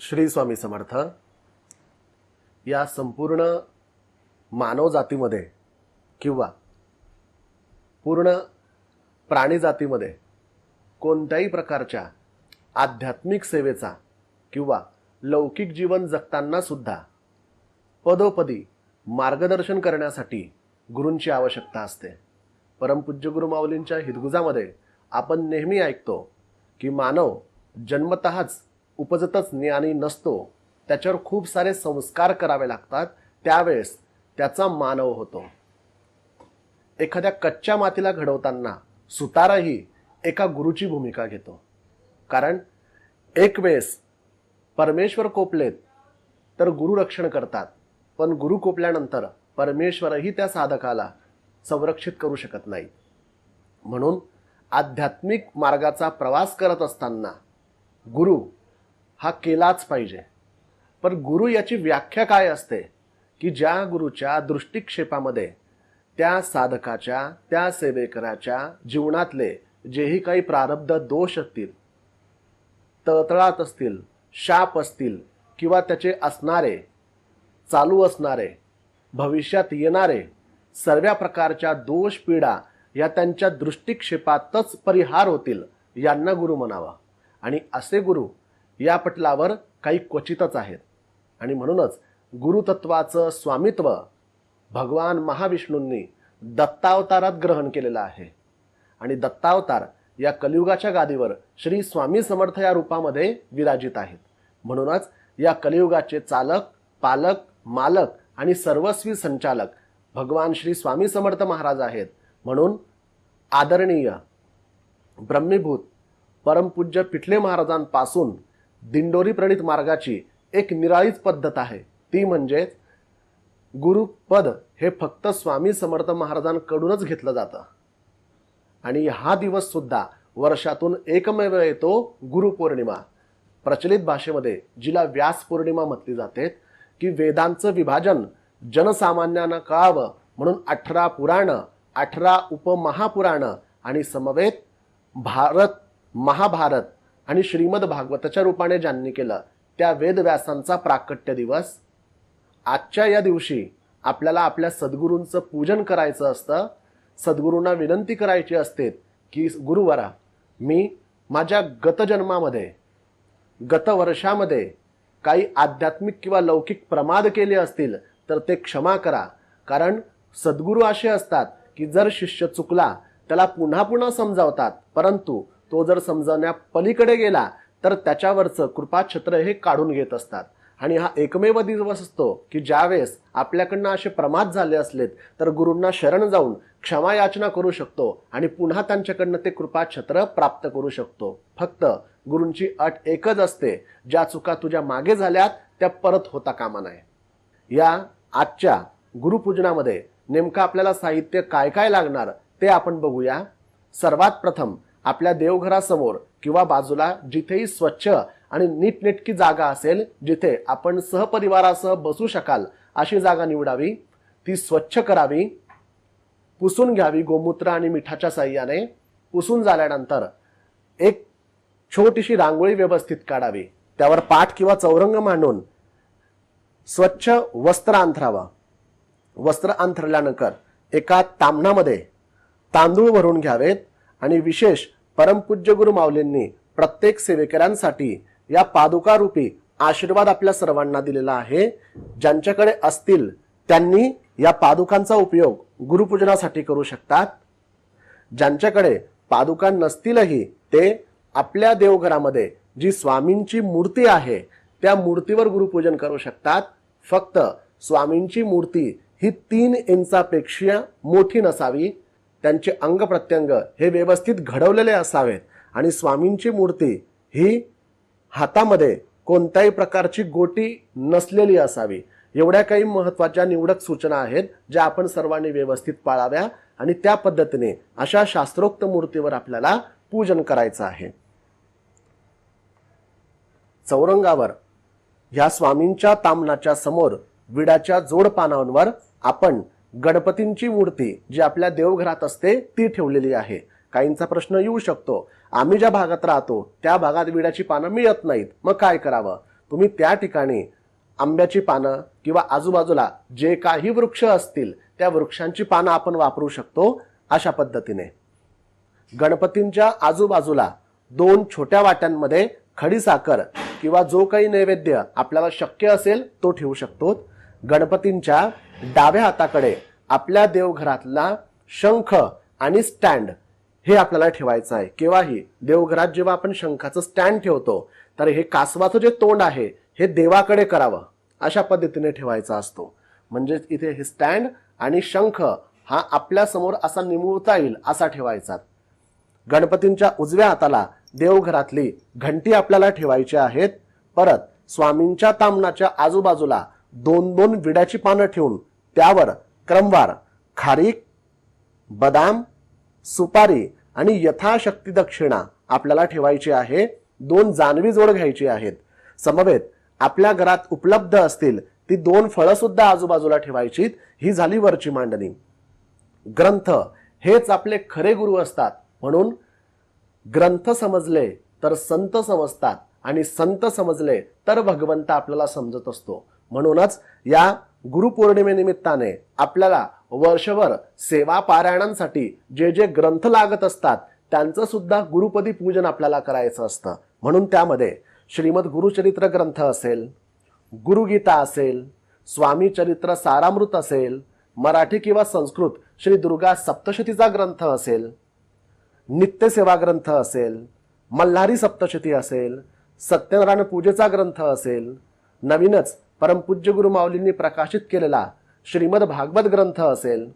श्री स्वामी समर्थ या संपूर्ण मानव जातीमध्ये किंवा पूर्ण प्राणी जातीमध्ये कोणत्याही प्रकारच्या आध्यात्मिक सेवेचा किंवा लौकिक जीवन जगताना सुद्धा पदोपदी मार्गदर्शन करण्यासाठी गुरूंची आवश्यकता असते. परमपूज्य गुरु माऊलींच्या हितगुजामध्ये आपण नेहमी ऐकतो की मानव जन्मतःच उपजतच ज्ञानी नसतो. त्याच्यावर खूप सारे संस्कार करावे लागतात. त्यावेळेस त्याचा मानव होतो. एखाद्या कच्च्या मातीला घडवताना सुताराही एका गुरुची भूमिका घेतो. कारण एक वेळेस परमेश्वर कोपलेत तर गुरु रक्षण करतात. पण गुरु कोपल्यानंतर परमेश्वरही त्या साधकाला संरक्षित करू शकत नाही. म्हणून आध्यात्मिक मार्गाचा प्रवास करत असताना गुरु हा केलाच पाहिजे. पण गुरु याची व्याख्या काय असते? की ज्या गुरुच्या दृष्टिक्षेपामध्ये त्या साधकाच्या त्या सेवेकराच्या जीवनातले जेही काही प्रारब्ध दोष असतील तळतळात असतील शाप असतील किंवा त्याचे असणारे चालू असणारे भविष्यात येणारे सर्व प्रकारच्या दोष पीडा या त्यांच्या दृष्टिक्षेपातच परिहार होतील यांना गुरु म्हणावा. आणि असे गुरु या पटलावर काही क्वचितच आहेत. आणि म्हणूनच गुरुतत्वाचं स्वामित्व भगवान महाविष्णूंनी दत्तावतारात ग्रहण केलेलं आहे. आणि दत्तावतार या कलियुगाच्या गादीवर श्री स्वामी समर्थ या रूपामध्ये विराजित आहेत. म्हणूनच या कलियुगाचे चालक पालक मालक आणि सर्वस्वी संचालक भगवान श्री स्वामी समर्थ महाराज आहेत. म्हणून आदरणीय ब्रह्मीभूत परमपूज्य पिठले महाराजांपासून दिंडोरी प्रणित मार्गाची एक निराळीच पद्धत आहे. ती म्हणजे गुरुपद हे फक्त स्वामी समर्थ महाराजांकडूनच घेतलं जातं. आणि हा दिवस सुद्धा वर्षातून एकमेव येतो गुरुपौर्णिमा. प्रचलित भाषेमध्ये जिला व्यास पौर्णिमा म्हटली जाते की वेदांचं विभाजन जनसामान्यांना कळावं म्हणून अठरा पुराण अठरा उपमहापुराण आणि समवेत भारत महाभारत आणि श्रीमद भागवताच्या रूपाने ज्यांनी केलं त्या वेदव्यासांचा प्राकट्य दिवस. आजच्या या दिवशी आपल्याला आपल्या सद्गुरूंचं पूजन करायचं असतं. सद्गुरूंना विनंती करायची असते की गुरुवरा मी माझ्या गतजन्मामध्ये गत वर्षामध्ये काही आध्यात्मिक किंवा लौकिक प्रमाद केले असतील तर ते क्षमा करा. कारण सद्गुरू असे असतात की जर शिष्य चुकला त्याला पुन्हा पुन्हा समजावतात. परंतु तो जर समजण्या पलीकडे गेला तर त्याच्यावरचं कृपाछत्र हे काढून घेत असतात. आणि हा एकमेव दिवस असतो की ज्यावेळेस आपल्याकडनं असे प्रमाद झाले असलेत तर गुरूंना शरण जाऊन क्षमा याचना करू शकतो आणि पुन्हा त्यांच्याकडनं ते कृपाछत्र प्राप्त करू शकतो. फक्त गुरूंची अट एकच असते ज्या चुका तुझ्या मागे झाल्यात त्या परत होता कामा नये. या आजच्या गुरुपूजनामध्ये नेमकं आपल्याला साहित्य काय काय लागणार ते आपण बघूया. सर्वात प्रथम आपल्या देवघरासमोर किंवा बाजूला जिथेही स्वच्छ आणि नीटनेटकी जागा असेल जिथे आपण सहपरिवारासह बसू शकाल अशी जागा निवडावी. ती स्वच्छ करावी. पुसून घ्यावी गोमूत्र आणि मिठाच्या साह्याने. पुसून झाल्यानंतर एक छोटीशी रांगोळी व्यवस्थित काढावी. त्यावर पाठ किंवा चौरंग मांडून स्वच्छ वस्त्र अंथरावं. वस्त्र अंथरल्यानंतर एका तामणामध्ये तांदूळ भरून घ्यावेत. आणि विशेष परमपूज्य गुरु माऊलींनी प्रत्येक सेवेकरांसाठी या पादुकारूपी आशीर्वाद आपल्या सर्वांना दिलेला आहे. ज्यांच्याकडे असतील त्यांनी या पादुकांचा उपयोग गुरुपूजनासाठी करू शकतात. ज्यांच्याकडे पादुका नसतीलही ते आपल्या देवघरामध्ये जी स्वामींची मूर्ती आहे त्या मूर्तीवर गुरुपूजन करू शकतात. फक्त स्वामींची मूर्ती ही तीन इंचापेक्षा मोठी नसावी. त्यांचे अंग प्रत्यंग हे व्यवस्थित घडवलेले असावेत. आणि स्वामींची मूर्ती ही हातामध्ये कोणत्याही प्रकारची गोटी नसलेली असावी. एवढ्या काही महत्त्वाच्या निवडक सूचना आहेत ज्या आपण सर्वांनी व्यवस्थित पाळाव्या आणि त्या पद्धतीने अशा शास्त्रोक्त मूर्तीवर आपल्याला पूजन करायचं आहे. चौरंगावर ह्या स्वामींच्या तामणाच्या समोर विडाच्या जोड पानांवर आपण गणपतींची मूर्ती जी आपल्या देवघरात असते ती ठेवलेली आहे. काहींचा प्रश्न येऊ शकतो. आम्ही ज्या भागात राहतो त्या भागात विड्याची पानं मिळत नाहीत. मग काय करावं? तुम्ही त्या ठिकाणी आंब्याची पानं किंवा आजूबाजूला जे काही वृक्ष असतील त्या वृक्षांची पानं आपण वापरू शकतो अशा पद्धतीने. गणपतींच्या आजूबाजूला दोन छोट्या वाट्यांमध्ये खडीसाखर किंवा जो काही नैवेद्य आपल्याला शक्य असेल तो ठेवू शकतो. गणपतींच्या डाव्या हाताकडे आपल्या देवघरातला शंख आणि स्टँड हे आपल्याला ठेवायचं आहे. केव्हाही देवघरात जेव्हा आपण शंखाचं स्टँड ठेवतो तर हे कासवाचं जे तोंड आहे हे देवाकडे करावं अशा पद्धतीने ठेवायचा असतो. म्हणजे इथे हे स्टँड आणि शंख हा आपल्यासमोर असा निमुळता येईल असा ठेवायचा. गणपतींच्या उजव्या हाताला देवघरातली घंटी आपल्याला ठेवायची आहेत. परत स्वामींच्या तामणाच्या आजूबाजूला दोन दोन विड्याची पानं ठेवून त्यावर क्रमवार खारीक बदाम सुपारी आणि यथाशक्ती दक्षिणा आपल्याला ठेवायची आहे. दोन जानवी जोड घ्यायची आहेत. समवेत आपल्या घरात उपलब्ध असतील ती दोन फळं सुद्धा आजूबाजूला ठेवायची ही झाली वरची मांडणी. ग्रंथ हेच आपले खरे गुरु असतात. म्हणून ग्रंथ समजले तर संत समजतात आणि संत समजले तर भगवंत आपल्याला समजत असतो. म्हणूनच या गुरुपौर्णिमेनिमित्ताने आपल्याला वर्षभर सेवा पारायणांसाठी जे जे ग्रंथ लागत असतात त्यांचं सुद्धा गुरुपदी पूजन आपल्याला करायचं असतं. म्हणून त्यामध्ये श्रीमद गुरुचरित्र ग्रंथ असेल गुरुगीता असेल स्वामी चरित्र सारामृत असेल मराठी किंवा संस्कृत श्री दुर्गा सप्तशतीचा ग्रंथ असेल नित्यसेवा ग्रंथ असेल मल्हारी सप्तशती असेल सत्यनारायण पूजेचा ग्रंथ असेल नवीनच परमपूज्य गुरु माऊलींनी प्रकाशित केलेला श्रीमद भागवत ग्रंथ असेल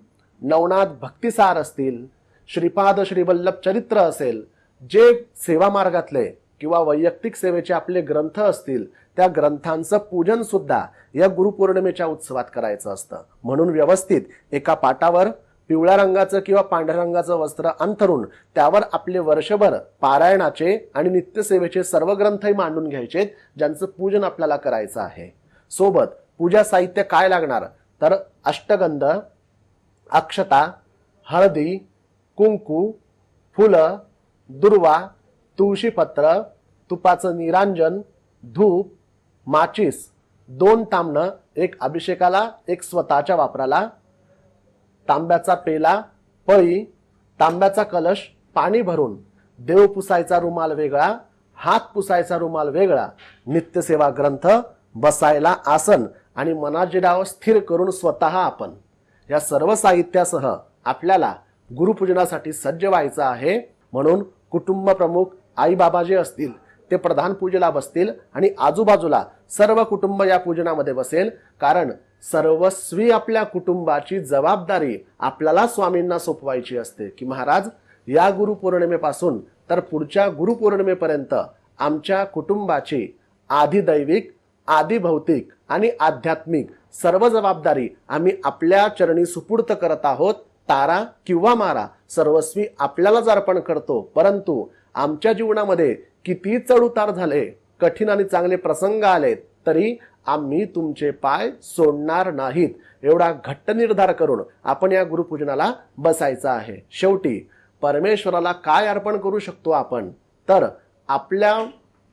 नवनाथ भक्तिसार असतील श्रीपाद श्रीवल्लभ चरित्र असेल जे सेवा मार्गातले किंवा वैयक्तिक सेवेचे आपले ग्रंथ असतील त्या ग्रंथांचं पूजन सुद्धा या गुरुपौर्णिमेच्या उत्सवात करायचं असतं. म्हणून व्यवस्थित एका पाटावर पिवळ्या रंगाचं किंवा पांढऱ्या रंगाचं वस्त्र अंथरून त्यावर आपले वर्षभर पारायणाचे आणि नित्यसेवेचे सर्व ग्रंथही मांडून घ्यायचे ज्यांचं पूजन आपल्याला करायचं आहे. सोबत पूजा साहित्य काय लागणार? तर अष्टगंध अक्षता हळदी कुंकू फुलं दुर्वा तुळशीपत्र तुपाचं निरांजन धूप माचीस दोन तांबणं एक अभिषेकाला एक स्वतःच्या वापराला तांब्याचा पेला पळी तांब्याचा कलश पाणी भरून देव पुसायचा रुमाल वेगळा हात पुसायचा रुमाल वेगळा नित्यसेवा ग्रंथ बसायला आसन आणि मनाची डाव स्थिर करून स्वतः आपण. या सर्व साहित्यासह आपल्याला गुरुपूजनासाठी सज्ज व्हायचं आहे म्हणून कुटुंब प्रमुख आई बाबा जे असतील ते प्रधान पूजेला बसतील आणि आजूबाजूला सर्व कुटुंब या पूजनामध्ये बसेल. कारण सर्वस्वी आपल्या कुटुंबाची जबाबदारी आपल्याला स्वामींना सोपवायची असते की महाराज या गुरुपौर्णिमेपासून तर पुढच्या गुरुपौर्णिमेपर्यंत आमच्या कुटुंबाची आधी आदिभौतिक भौतिक आणि आध्यात्मिक सर्व जबाबदारी आम्ही आपल्या चरणी सुपूर्त करत आहोत. तारा किंवा मारा सर्वस्वी आपल्यालाच अर्पण करतो. परंतु आमच्या जीवनामध्ये किती चढ उतार झाले कठीण आणि चांगले प्रसंग आले तरी आम्ही तुमचे पाय सोडणार नाहीत. एवढा घट्ट निर्धार करून आपण या गुरुपूजनाला बसायचं आहे. शेवटी परमेश्वराला काय अर्पण करू शकतो आपण? तर आपल्या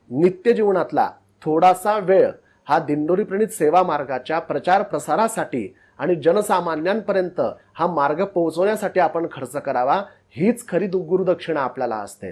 नित्य जीवनातला थोडासा वेळ हा दिंडोरी प्रणित सेवा मार्गाच्या प्रचार प्रसारासाठी आणि जनसामान्यांपर्यंत हा मार्ग पोहोचवण्यासाठी आपण खर्च करावा हीच खरी गुरुदक्षिणा आपल्याला असते.